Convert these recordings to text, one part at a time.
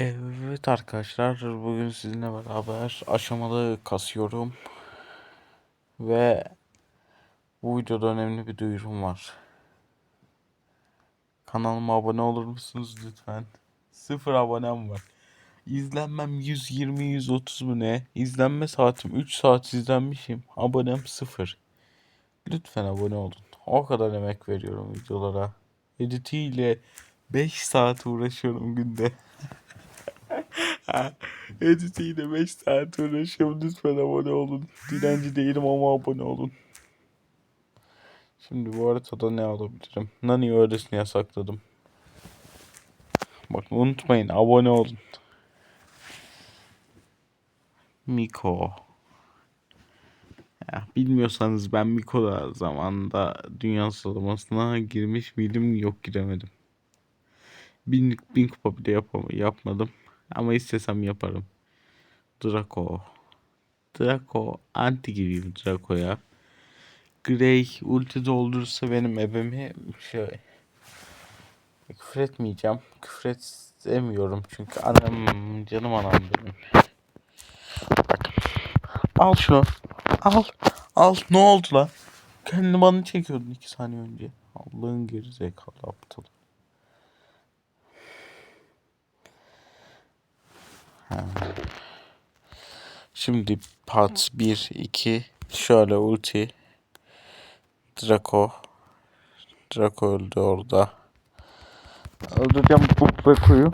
Evet arkadaşlar bugün sizinle beraber aşamalı kasıyorum ve bu videoda önemli bir duyurum var. Kanalıma abone olur musunuz lütfen? Sıfır abonem var. İzlenmem 120-130 mu ne? İzlenme saatim 3 saat izlenmişim. Abonem sıfır. Lütfen abone olun. O kadar emek veriyorum videolara. Editiyle 5 saat uğraşıyorum günde. Editiyle 5 saat uğraşıyorum. Lütfen abone olun. Dilenci değilim ama abone olun. Şimdi bu haritada ne alabilirim? Nani öylesine yasakladım. Bak unutmayın abone olun. Miko. Ya, bilmiyorsanız ben Miko'da zamanında dünya sıralamasına girmiş miydim? Yok giremedim. Bin, bin kupa bile yapam yapmadım. Ama istesem yaparım. Draco. Draco. Anti gireyim Draco'ya. Grey ulti doldurursa benim ebemi şey küfür etmeyeceğim. Küfür etmiyorum çünkü anam canım anam benim. Al şunu. Al. Al. Ne oldu lan? Kendi bana çekiyordun iki saniye önce. Allah'ın gerizekalı aptal. Ha. Şimdi part 1, 2 şöyle ulti. Draco. Draco öldü orada. Öldüreceğim bu Draco'yu.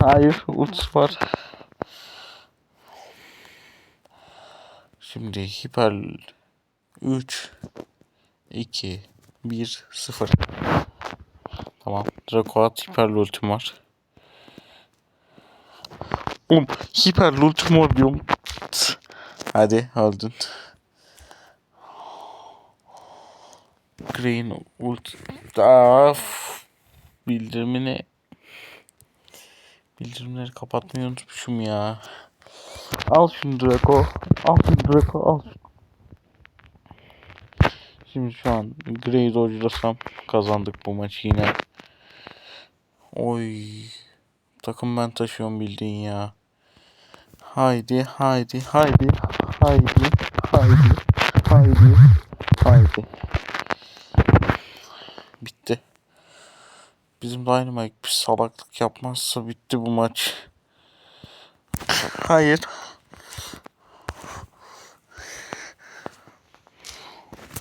Hayır ulti var. Şimdi hiper 3 2 1 0 Tamam. Draco at hiper ultim var. Oğlum hiper diyorum. Tıs. Hadi öldün. Green ult. Af. Bildirimini Bildirimleri kapatmayı unutmuşum ya. Al şunu Draco. Al şunu Draco al. Şimdi şu an Grey'i dodge'lasam kazandık bu maçı yine. Oy. Takım ben taşıyorum bildiğin ya. Haydi haydi haydi haydi haydi haydi haydi. Bitti. Bizim Dynamite bir salaklık yapmazsa bitti bu maç. Hayır.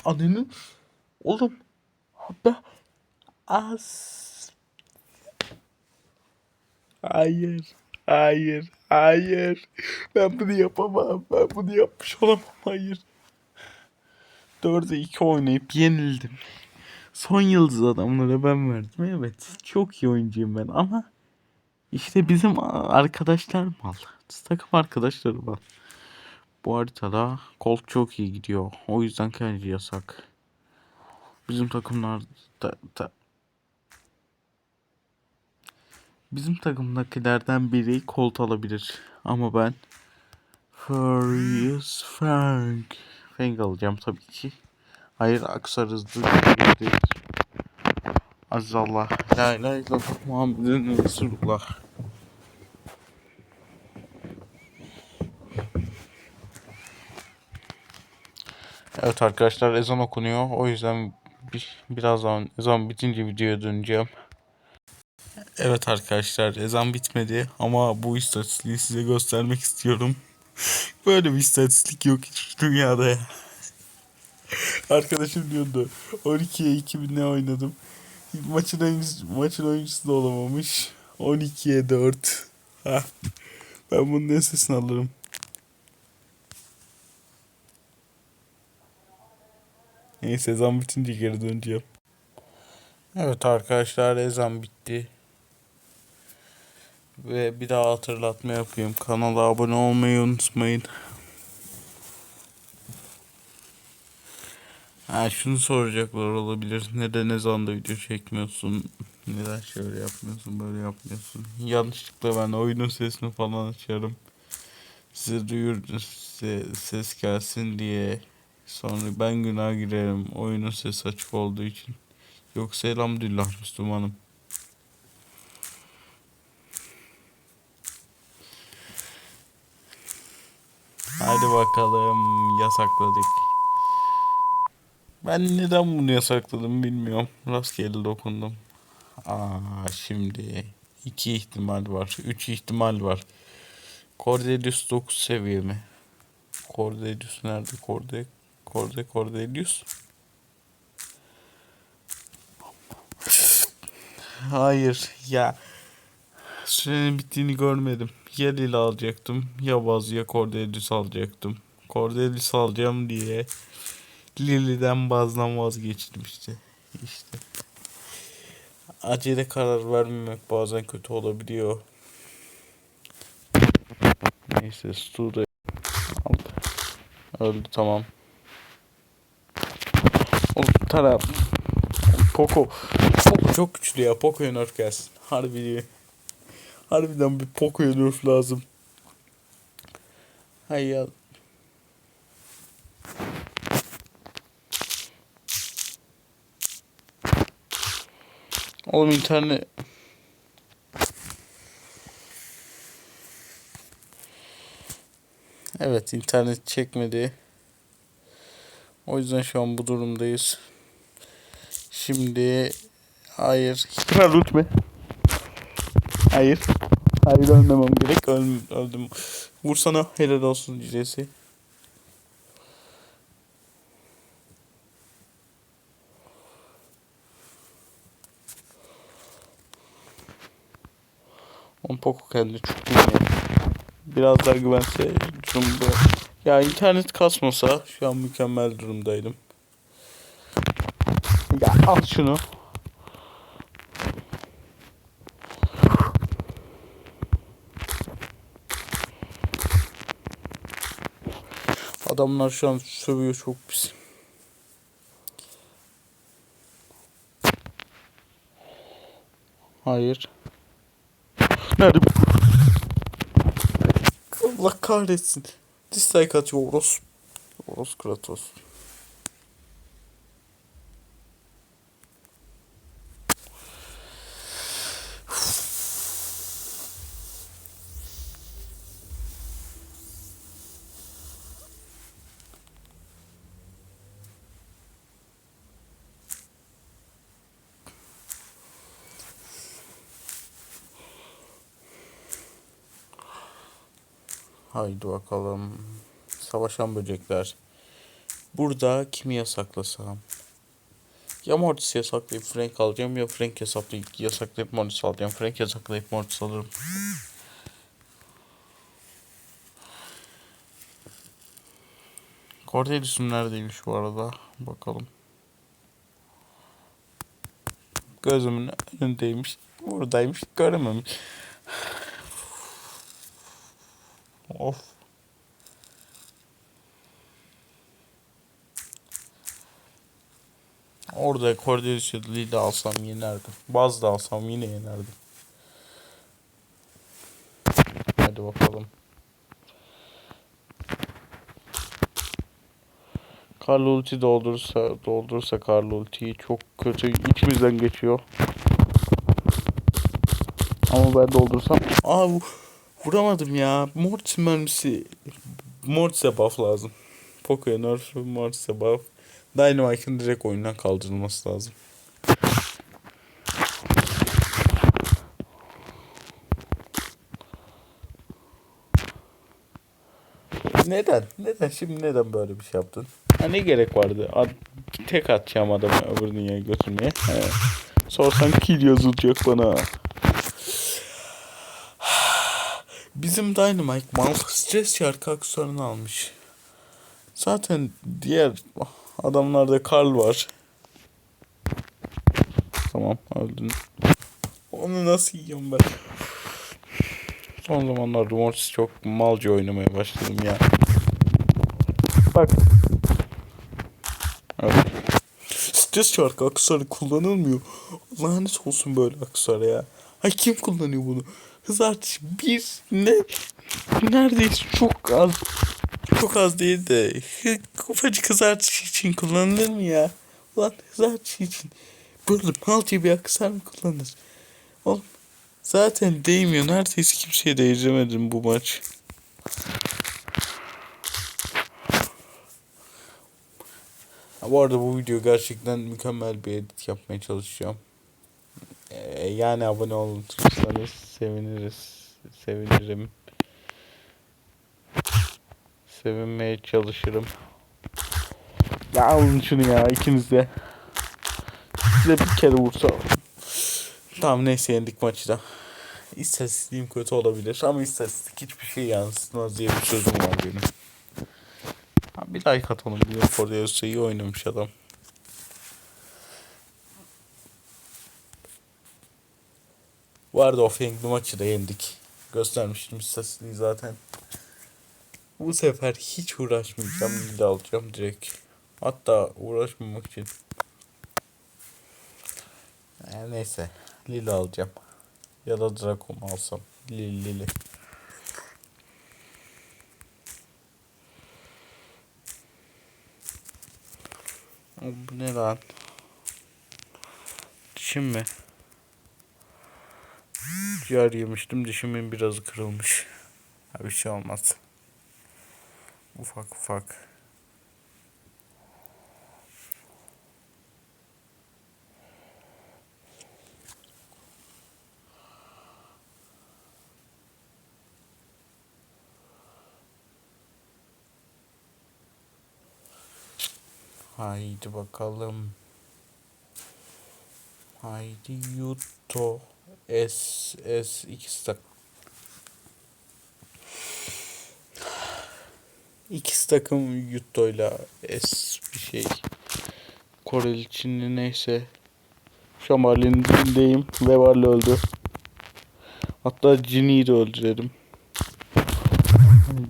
Annenin oğlum be az Hayır. Hayır. Hayır. Ben bunu yapamam. Ben bunu yapmış olamam. Hayır. 4'e 2 oynayıp yenildim. Son yıldız adamlara ben verdim. Evet. Çok iyi oyuncuyum ben ama işte bizim arkadaşlar mal. Takım arkadaşları mal. Bu haritada Colt çok iyi gidiyor. O yüzden kendi yasak. Bizim takımlar da, da Bizim takımdakilerden biri Colt alabilir. Ama ben Furious Frank Fang alacağım tabii ki. Hayır aksar hızlı değil. Aziz Allah. La ilahe illallah Muhammedun Resulullah. Evet arkadaşlar ezan okunuyor. O yüzden bir, birazdan ezan bitince videoya döneceğim. Evet arkadaşlar ezan bitmedi ama bu istatistiği size göstermek istiyorum. Böyle bir istatistik yok hiç dünyada ya. Arkadaşım diyordu 12'ye 2000 ne oynadım. Maçın oyuncusu, maçın oyuncusu da olamamış. 12'ye 4. Ha. Ben bunun sesini alırım. Neyse ezan bitince geri döneceğim. Evet arkadaşlar ezan bitti. Ve bir daha hatırlatma yapayım. Kanala abone olmayı unutmayın. Ha şunu soracaklar olabilir. Neden ne zamanda video çekmiyorsun? Neden şöyle yapmıyorsun, böyle yapmıyorsun? Yanlışlıkla ben oyunun sesini falan açarım. Size duyur, size ses gelsin diye. Sonra ben günah girerim oyunun sesi açık olduğu için. Yoksa elhamdülillah Müslümanım. Hadi bakalım yasakladık. Ben neden bunu yasakladım bilmiyorum. Rastgele dokundum. Aa şimdi iki ihtimal var. Üç ihtimal var. Cordelius 9 seviye mi? Cordelius nerede? Corde, Corde, Cordelius. Hayır ya. Sürenin bittiğini görmedim. Ya Lila alacaktım ya Baz ya Cordelius alacaktım. Cordelius alacağım diye Lily'den Baz'dan vazgeçtim işte. İşte. Acele karar vermemek bazen kötü olabiliyor. Neyse Stu da aldı. Öldü tamam. Oğlum taraf. Poco. Poco çok güçlü ya. Poco'ya nerf gelsin. Harbi. Harbiden bir Poco'ya nerf lazım. Hay ya. Oğlum internet... Evet internet çekmedi. O yüzden şu an bu durumdayız. Şimdi hayır. Kral lütfen. Hayır. Hayır ölmemem gerek. Öl, öldüm. Vursana helal olsun diyeceğisi. On Poco kendi çok iyi. Biraz daha güvense durumda. Ya internet kasmasa şu an mükemmel durumdaydım. Ya al şunu. Adamlar şu an sövüyor çok pis. Hayır. Nerede? Allah kahretsin. Dislike atıyor Oros. Oros Kratos. Haydi bakalım. Savaşan böcekler. Burada kimi yasaklasam? Ya Mortis yasaklayıp Frank alacağım ya Frank yasaklayıp, yasaklayıp Mortis alacağım. Frank yasaklayıp Mortis alırım. Cordelius'um neredeymiş bu arada? Bakalım. Gözümün önündeymiş. Buradaymış. Görememiş. Of. Orada Cordelius Lee de alsam yenerdim. Baz da alsam yine yenerdim. Hadi bakalım. Karlı ulti doldurursa doldurursa Karlı ultiyi çok kötü içimizden geçiyor. Ama ben doldursam Aa bu vuramadım ya. Mortis mermisi Mortis'e buff lazım. Poco'ya nerf Mortis'e buff. Dynamite'ın direkt oyundan kaldırılması lazım. Neden? Neden? Şimdi neden böyle bir şey yaptın? Ha, ne gerek vardı? Ad, tek atacağım adamı öbür dünyaya götürmeye. He. Sorsan kill yazılacak bana. Bizim Dynamite mal stres şarkı aksesuarını almış. Zaten diğer adamlarda Karl var. Tamam öldün. Onu nasıl yiyorum ben? Son zamanlarda Mortis çok malca oynamaya başladım ya. Bak. Evet. Stres şarkı aksesuarı kullanılmıyor. Lanet olsun böyle aksesuar ya. Ha kim kullanıyor bunu? hız artışı bir ne neredeyse çok az çok az değil de ufacık hız artışı için kullanılır mı ya? Ulan hız artışı için böyle mal gibi aksar mı kullanır? Oğlum zaten değmiyor. Neredeyse kimseye değdiremedim bu maç. Bu arada bu video gerçekten mükemmel bir edit yapmaya çalışacağım. Ee, yani abone olursanız seviniriz. Sevinirim. Sevinmeye çalışırım. Ya alın şunu ya ikiniz de. Size bir kere vursa. Tamam neyse yendik maçı da. İstatistiğim kötü olabilir ama istatistik hiçbir şey yansıtmaz diye bir sözüm var benim. Bir like atalım. Bir Forza iyi oynamış adam. Bu arada Offening'li maçı da yendik. Göstermiştim istatistiği zaten. Bu sefer hiç uğraşmayacağım. Lille alacağım direkt. Hatta uğraşmamak için. Yani neyse. Lille alacağım. Ya da Draco mu alsam? Lille Lille. Bu ne lan? Dişim mi? Ciğer yemiştim. Dişimin birazı kırılmış. Ha, bir şey olmaz. Ufak ufak. Haydi bakalım. Haydi Yuto. S S ikisi tak. İkisi takım Yuto'yla S bir şey. Koreli Çinli neyse. Şamalindeyim ve Varlı öldü. Hatta Jinny'yi de öldürelim.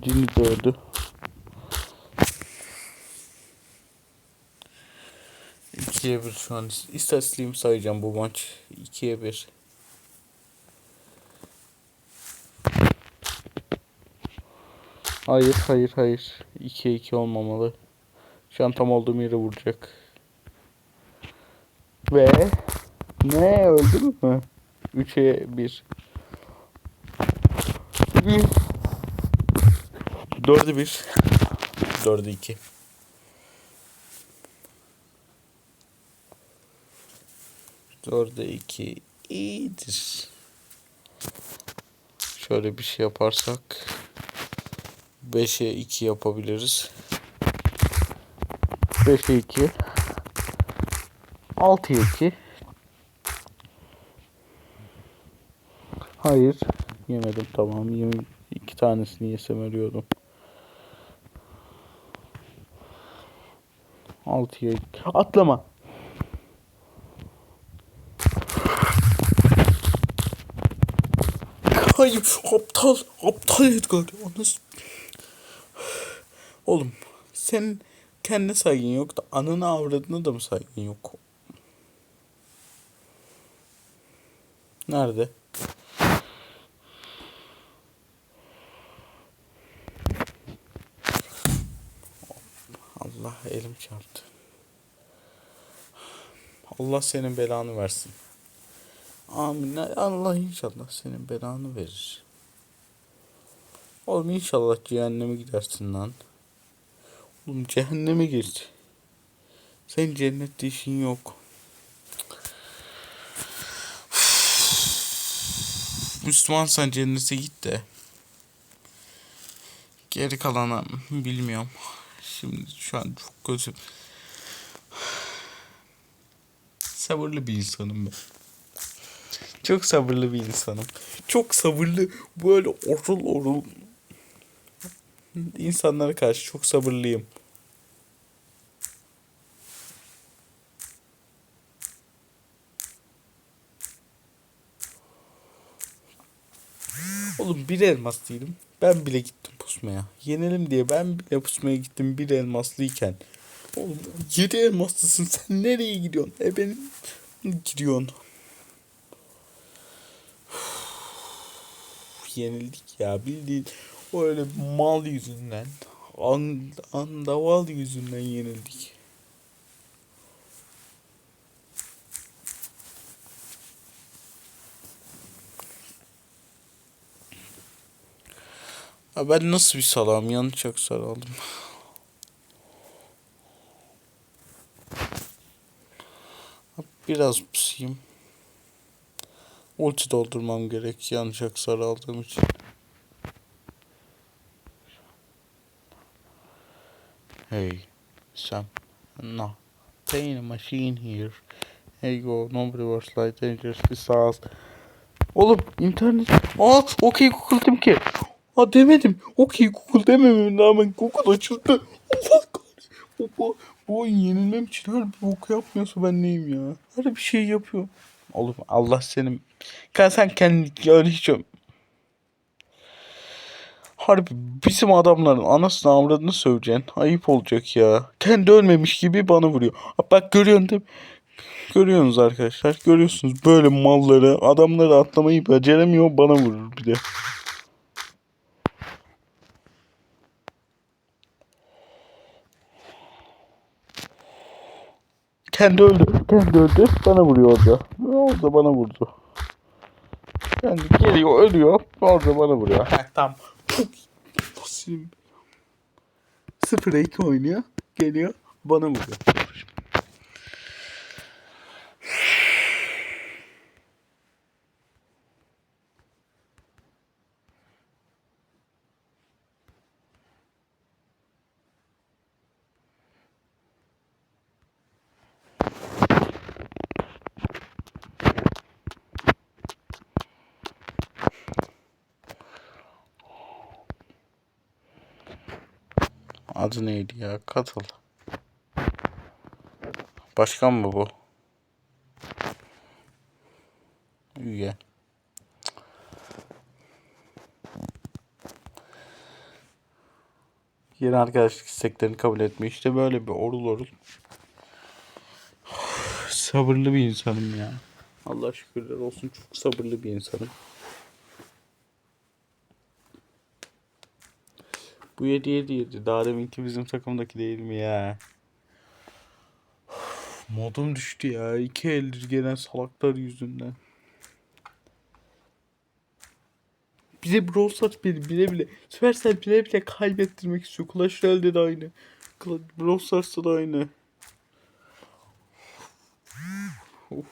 Jinny de öldü. İkiye bir şu an istatistiğimi sayacağım bu maç. İkiye bir. Hayır hayır hayır. 2'ye 2 olmamalı. Şu an tam olduğum yere vuracak. Ve ne öldü mü? 3'e 1. 4'e 1. 4'e 2. Dörde iki iyidir. Şöyle bir şey yaparsak 5'e 2 yapabiliriz. 5'e 2 6'ya 2 Hayır. Yemedim tamam. Yem iki tanesini yesem ölüyordum. 6'ya 2 atlama. Hayır aptal. Aptal Edgar. Anası... Oğlum sen kendine saygın yok da anına avradına da mı saygın yok? Nerede? Allah elim çarptı. Allah senin belanı versin. Amin. Allah inşallah senin belanı verir. Oğlum inşallah cehenneme gidersin lan. Oğlum cehenneme gir. Senin cennette işin yok. Müslüman sen cennete git de. Geri kalana bilmiyorum. Şimdi şu an çok gözüm. Sabırlı bir insanım ben. Çok sabırlı bir insanım. Çok sabırlı böyle orul orul insanlara karşı çok sabırlıyım. Oğlum bir elmas değilim. Ben bile gittim pusmaya. Yenelim diye ben bile pusmaya gittim bir elmaslıyken. Oğlum yedi elmaslısın sen nereye gidiyorsun? E benim gidiyorsun. yenildik ya bildiğin öyle mal yüzünden an, andaval yüzünden yenildik. Ha ben nasıl bir salam yanlış akser aldım. Biraz pusayım. Ulti doldurmam gerek yanlış aksar aldığım için. Sam. No. Pain machine here. Hey go, nobody was like dangerous disaster. Oğlum internet. Aa, okey Google dedim ki. Aa demedim. Okey Google demememin rağmen Google açıldı. Bu, bu, bu oyun yenilmem için her bir boku yapmıyorsa ben neyim ya? Her bir şey yapıyor. Oğlum Allah senin. Sen, sen kendini öyle hiç Harbi bizim adamların anasını avradını söveceksin. Ayıp olacak ya. Kendi ölmemiş gibi bana vuruyor. Bak görüyorsun değil mi? Görüyorsunuz arkadaşlar. Görüyorsunuz böyle malları. Adamları atlamayı beceremiyor bana vurur bir de. Kendi öldü. Kendi öldü. Bana vuruyor orada. Orada bana vurdu. Kendi geliyor ölüyor. Orada bana vuruyor. Heh, tamam. Basirim. 0'a 2 oynuyor. Geliyor. Bana vuruyor. Adı neydi ya? Katıl. Başkan mı bu? Üye. Yeni arkadaşlık isteklerini kabul etme. İşte böyle bir orul orul. sabırlı bir insanım ya. Allah şükürler olsun çok sabırlı bir insanım. Bu 7 7 7. Daha deminki bizim takımdaki değil mi ya? Üf, Modum düştü ya. İki eldir gelen salaklar yüzünden. Bize Brawl Stars bile bile bile Supercell bile bile kaybettirmek istiyor. Clash Royale'de de aynı. Brawl Stars'ta da aynı. Of.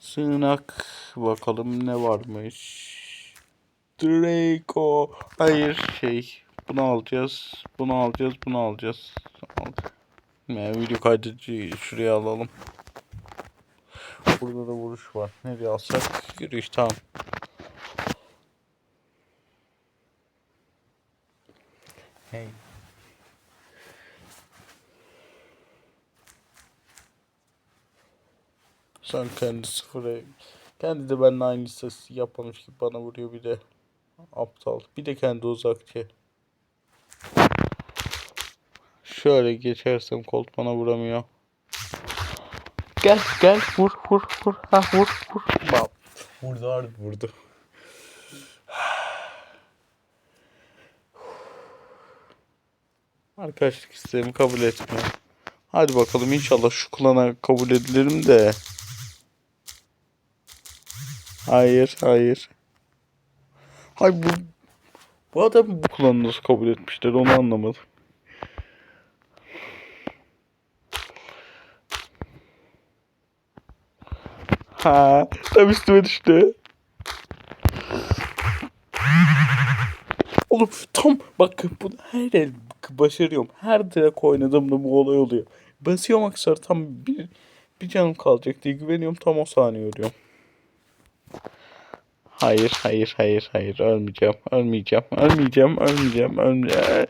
Sığınak bakalım ne varmış. Draco. Hayır şey. Bunu alacağız. Bunu alacağız. Bunu alacağız. Al. Ya, video kaydedici şuraya alalım. Burada da vuruş var. Nereye alsak? Yürüyüş tamam. Hey. Sen kendi sıfıra kendi de benimle aynı sesi yapmamış gibi bana vuruyor bir de. Aptal. Bir de kendi uzakçı. Şöyle geçersem Colt bana vuramıyor. Gel gel vur vur vur. Ha vur vur. Bak. Vurdu harbi vurdu. Arkadaşlık isteğimi kabul etmiyor. Hadi bakalım inşallah şu klana kabul edilirim de. Hayır hayır. Hayır bu bu adam bu klanı nasıl kabul etmişler onu anlamadım. Ha, tam üstüme düştü. Oğlum tam bak bunu her el başarıyorum. Her direk oynadığımda bu olay oluyor. Basıyorum aksar tam bir bir canım kalacak diye güveniyorum tam o saniye ölüyorum. Hayır, hayır, hayır, hayır. Ölmeyeceğim, ölmeyeceğim, ölmeyeceğim, ölmeyeceğim, ölmeyeceğim.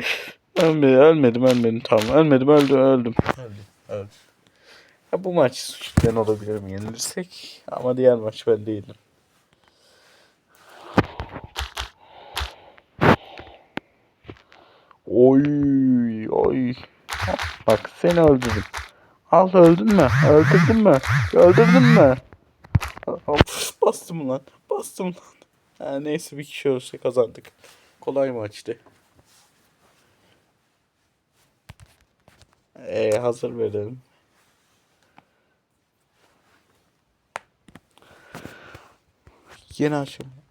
Ölmedim, ölmedim, ölmedim. Tamam, ölmedim, öldüm, öldüm. Öldüm, öldüm. Ya bu maç suç ben olabilirim yenilirsek. Ama diğer maç ben değilim. Oy, oy. Bak seni öldürdüm. Al öldün mü? Öldürdün mü? Öldürdün mü? Bastım lan. Bastım. Ha, neyse bir kişi olsa kazandık. Kolay maçtı. Ee, hazır verelim. Yeni aşama.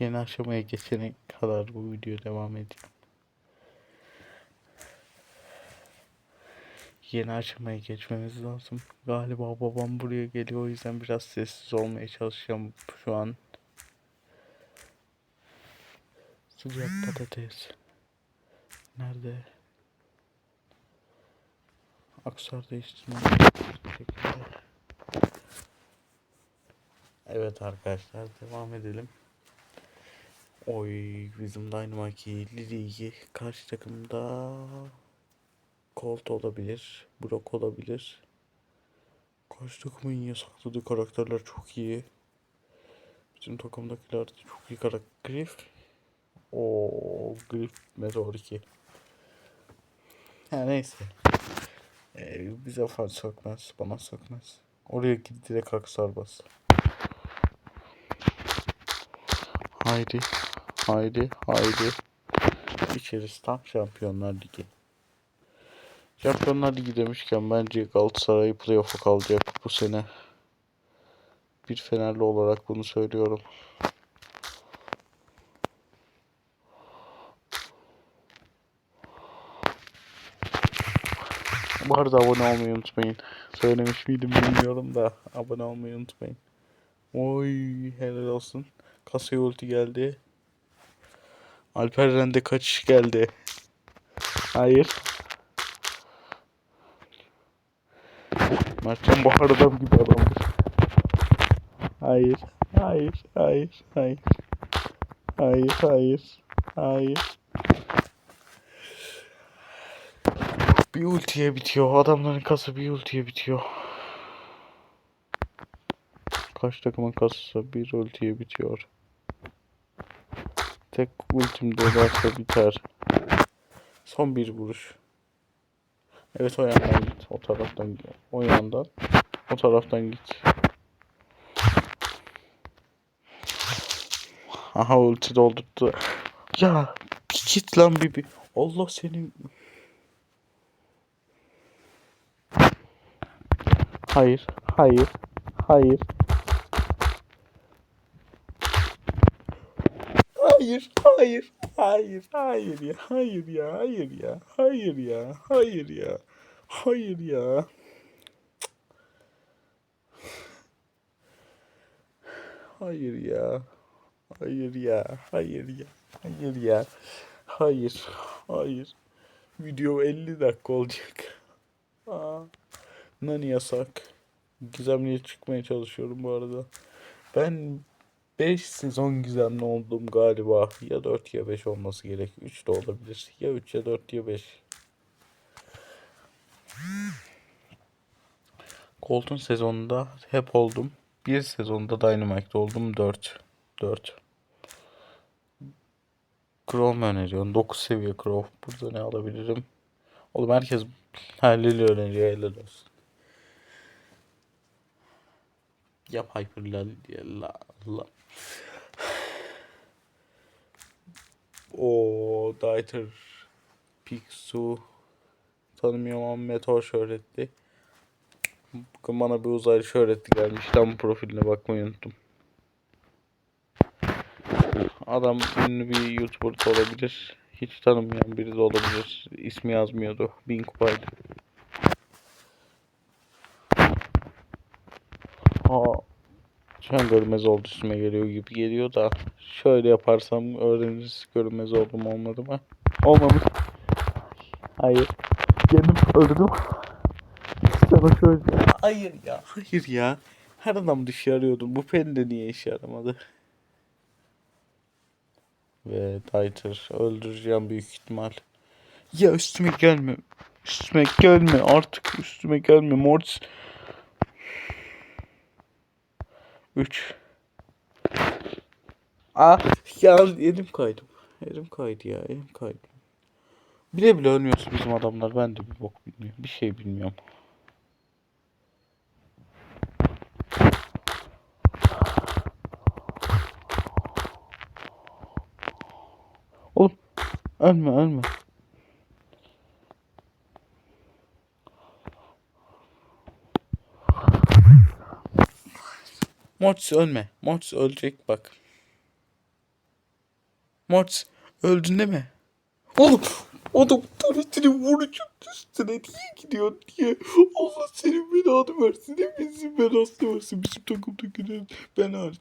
Yeni aşamaya geçene kadar bu video devam edeceğim. Yeni aşamaya geçmemiz lazım. Galiba babam buraya geliyor o yüzden biraz sessiz olmaya çalışacağım şu an. Sıcak patates. Nerede? Aksar değiştirme. Evet arkadaşlar devam edelim. Oy bizim Dynamite Lili'yi karşı takımda Colt olabilir, Brock olabilir. Karşı takımın iyi sakladığı karakterler çok iyi. Bizim takımdakiler de çok iyi karakter. Griff. O Griff Meteor 2. Ha neyse. Ee, bize falan sökmez, bana sökmez. Oraya git direkt aksar bas. Haydi, haydi, haydi. İçerisi tam Şampiyonlar Ligi. Şampiyonlar Ligi demişken bence Galatasaray playoff'a kalacak bu sene. Bir Fenerli olarak bunu söylüyorum. Bu arada abone olmayı unutmayın. Söylemiş miydim bilmiyorum da abone olmayı unutmayın. Oy helal olsun. Kasaya ulti geldi. Alper Rende kaçış geldi. Hayır. Mertcan Bahar adam gibi adamdır. Hayır. Hayır. Hayır. Hayır. Hayır. Hayır. Hayır. Bir ultiye bitiyor. Adamların kası bir ultiye bitiyor. Kaç takımın kası bir ultiye bitiyor. Tek ultim dolarsa biter. Son bir vuruş. Evet o yandan git. O taraftan git. O yandan. O taraftan git. Aha ulti doldurdu. Ya git lan bir. Allah senin. Hayır. Hayır. Hayır. Hayır, hayır, hayır, hayır ya, hayır ya, hayır ya, hayır ya, hayır ya, hayır ya. Hayır ya, hayır ya, hayır ya, hayır ya, hayır, hayır. Video 50 dakika olacak. Aa, nani yasak. Gizemliye çıkmaya çalışıyorum bu arada. Ben 5 sezon gizemli oldum galiba. Ya 4 ya 5 olması gerek. 3 de olabilir. Ya 3 ya 4 ya 5. Colton sezonunda hep oldum. Bir sezonda Dynamite'da oldum 4. 4. Crow mu öneriyorsun? 9 seviye Crow. Burada ne alabilirim? Oğlum herkes Lily öneriyor. Helal olsun. Yap Hyper Lily. La, la. O Dieter Pixu tanımıyorum meteor şöhretli. Bakın bana bir uzaylı şöhretli gelmiş. Tam profiline bakmayı unuttum. Adam ünlü bir YouTuber da olabilir. Hiç tanımayan biri de olabilir. İsmi yazmıyordu. Bin kupaydı. Aa, şu an görmez oldu üstüme geliyor gibi geliyor da şöyle yaparsam öğreniriz görmez oldum olmadı mı? Olmamış. Hayır. Kendim öldürdüm. Sana şöyle. Hayır ya. Hayır ya. Her adam dışı arıyordum. Bu pen de niye işe yaramadı? Ve Dieter öldüreceğim büyük ihtimal. Ya üstüme gelme. Üstüme gelme artık üstüme gelme Mortis. 3 Ah ya elim kaydı. Elim kaydı ya elim kaydı. Bile bile ölmüyorsun bizim adamlar. Ben de bir bok bilmiyorum. Bir şey bilmiyorum. Oğlum ölme ölme. Mortis ölme. Mortis ölecek bak. Mortis öldün değil mi? Oğlum adam tanesini vuracak üstüne niye gidiyor diye. Allah senin belanı versin. Hepinizin belasını versin. Bizim takımdakilerin ben hariç.